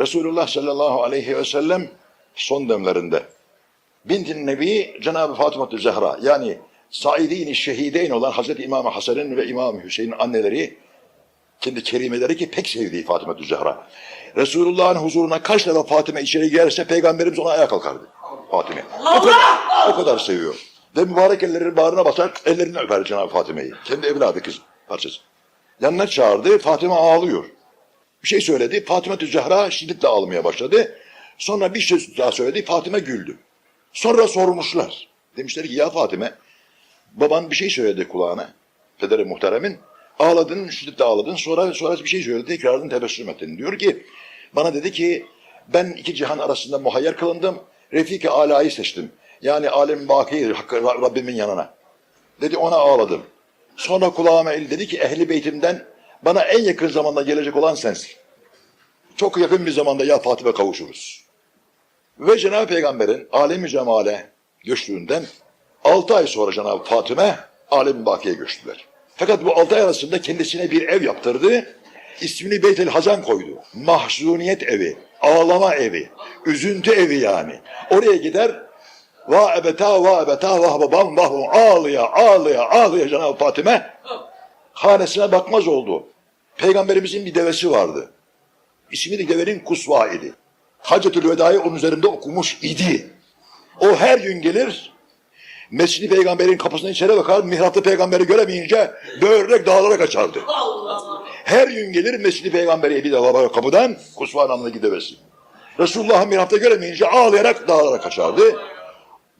Resulullah sallallahu aleyhi ve sellem son demlerinde Bintin Nebi Cenab-ı Fatıma Zehra yani Saidin-i Şehideyn olan Hazreti İmam Hasan'ın ve İmam Hüseyin'in anneleri kendi kerimeleri ki pek sevdiği Fatıma Zehra. Resulullah'ın huzuruna kaç defa Fatıma içeri girerse peygamberimiz ona ayağa kalkardı. Fatıma. O kadar, o kadar seviyor. Ve mübarek ellerini bağrına basar, ellerini öper Cenab-ı Fatıma'yı. Kendi evladı kız parçası. Yanına çağırdı, Fatıma ağlıyor. Bir şey söyledi, Fatıma Zehra şiddetle ağlamaya başladı. Sonra bir şey daha söyledi, Fatıma güldü. Sonra sormuşlar. Demişler ki ya Fatıma, baban bir şey söyledi kulağına. Pederi muhteremin. Ağladın, şiddetle ağladın. Sonra, sonra bir şey söyledi, tekrardan tebessüm ettin. Diyor ki, bana dedi ki, ben iki cihan arasında muhayyer kılındım. Refik-i Ala'yı seçtim. Yani alem Hakkı- Rabbimin yanına. Dedi ona ağladım. Sonra kulağıma el dedi ki ehli beytimden bana en yakın zamanda gelecek olan sensin. Çok yakın bir zamanda ya Fatıma kavuşuruz. Ve Cenab-ı Peygamber'in alemi cemale göçtüğünden 6 ay sonra Cenab-ı Fatıma alem bakiye göçtüler. Fakat bu 6 ay arasında kendisine bir ev yaptırdı. İsmini Beytel Hazan koydu. Mahzuniyet evi, ağlama evi, üzüntü evi yani. Oraya gider Va ebeta va ebeta vah babam vah babam ağlaya ağlaya ağlaya Cenab-ı Fatıma hanesine bakmaz oldu. Peygamberimizin bir devesi vardı. İsmi de devenin Kusva idi. Hacetül Veda'yı onun üzerinde okumuş idi. O her gün gelir, Mescid-i Peygamber'in kapısına içeri bakar, mihrapta peygamberi göremeyince böğürerek dağlara kaçardı. Her gün gelir Mescid-i Peygamber'e bir defa bakar kapıdan, Kusva namındaki devesi. Resulullah'ı mihrapta göremeyince ağlayarak dağlara kaçardı.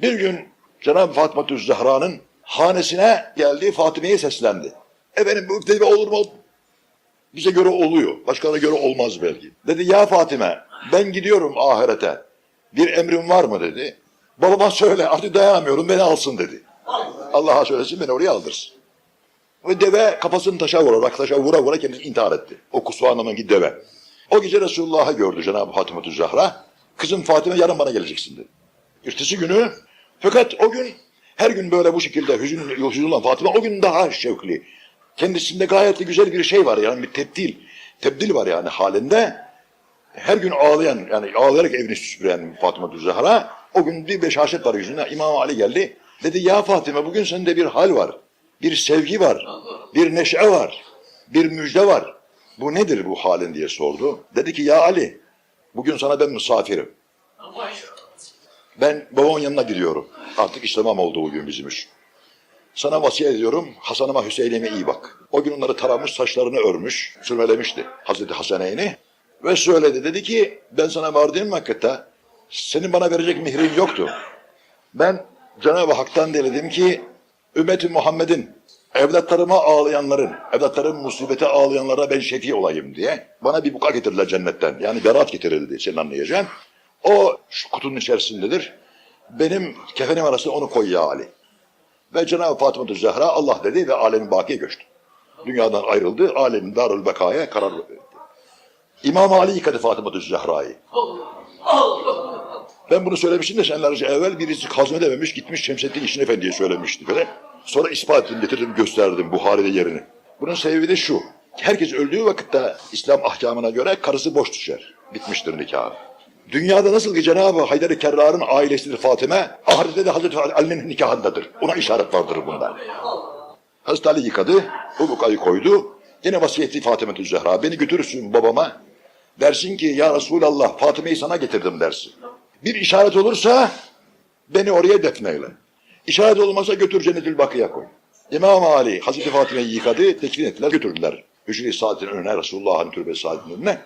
Bir gün Cenab-ı Fatıma Zehra'nın hanesine geldi, Fatıma'ya seslendi. Efendim bu olur mu? Bize göre oluyor. Başkalarına göre olmaz belki. Dedi ya Fatime ben gidiyorum ahirete. Bir emrin var mı dedi. Babama söyle artık dayanamıyorum beni alsın dedi. Allah'a söylesin beni oraya aldırsın. Ve deve kafasını taşa vurarak taşa vura vura kendisi intihar etti. O kusva anlamındaki deve. O gece Resulullah'ı gördü Cenab-ı Fatıma Zahra. Kızım Fatime yarın bana geleceksin dedi. Ertesi günü fakat o gün her gün böyle bu şekilde hüzün, hüzün olan Fatıma o gün daha şevkli. Kendisinde gayet güzel bir şey var yani bir tebdil. Tebdil var yani halinde. Her gün ağlayan yani ağlayarak evini süpüren Fatıma Zahra o gün bir beşaşet var yüzünde. İmam Ali geldi. Dedi ya Fatıma bugün sende bir hal var. Bir sevgi var. Bir neşe var. Bir müjde var. Bu nedir bu halin diye sordu. Dedi ki ya Ali bugün sana ben misafirim. Ben babamın yanına gidiyorum. Artık İslam'ım oldu bugün bizim iş. Sana vasiyet ediyorum, Hasan'ıma Hüseyin'ime iyi bak. O gün onları taramış, saçlarını örmüş, sürmelemişti Hazreti Hasaneyn'i. Ve söyledi, dedi ki ben sana vardığım vakitte senin bana verecek mihrin yoktu. Ben Cenab-ı Hak'tan diledim ki ümmeti Muhammed'in evlatlarıma ağlayanların, evlatlarım musibete ağlayanlara ben şefi olayım diye bana bir buka getirdiler cennetten. Yani berat getirildi senin anlayacağın. O şu kutunun içerisindedir. Benim kefenim arasında onu koy ya Ali. Ve Cenab-ı Fatıma Zehra Allah dedi ve alemin bakiye göçtü. Dünyadan ayrıldı, alemin darül bekaya karar verdi. İmam Ali yıkadı Fatıma Zehra'yı. Ben bunu söylemiştim de senelerce evvel birisi hazmedememiş gitmiş Şemsettin İşin Efendi'ye söylemişti böyle. Sonra ispat ettim, getirdim, gösterdim Buhari'de yerini. Bunun sebebi de şu. Herkes öldüğü vakitte İslam ahkamına göre karısı boş düşer. Bitmiştir nikahı. Dünyada nasıl ki Cenab-ı Haydar-ı Kerrar'ın ailesidir Fatime, ahirette de Hazreti Ali'nin nikahındadır. Ona işaret vardır bunda. Hazreti Ali yıkadı, bu bukayı koydu. Yine vasiyeti Fatime Zehra, beni götürürsün babama. Dersin ki ya Resulallah Fatime'yi sana getirdim dersin. Bir işaret olursa beni oraya defneyle. İşaret olmazsa götür Cennetül Bakı'ya koy. İmam Ali Hazreti Fatime'yi yıkadı, tekfin ettiler, götürdüler. Hücre-i Saadet'in önüne, Resulullah'ın türbesi Saadet'in önüne.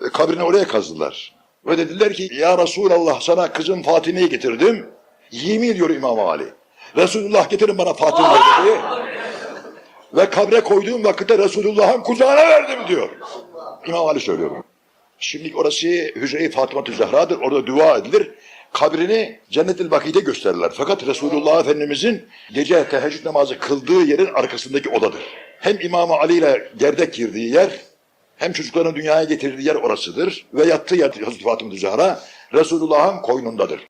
Ve kabrini oraya kazdılar. Ve dediler ki ya Resulallah sana kızım Fatime'yi getirdim. Yemin ediyor İmam Ali. Resulullah getirin bana Fatime dedi. Ve kabre koyduğum vakitte Resulullah'ın kucağına verdim diyor. İmam Ali söylüyorum. Şimdi orası Hücre-i Fatıma Zehra'dır. Orada dua edilir. Kabrini Cennet-i Baki'de gösterirler. Fakat Resulullah Efendimizin gece teheccüd namazı kıldığı yerin arkasındaki odadır. Hem İmam Ali ile gerdek girdiği yer hem çocuklarını dünyaya getirdiği yer orasıdır. Ve yattığı yer Hazreti Fatıma Zehra Resulullah'ın koynundadır.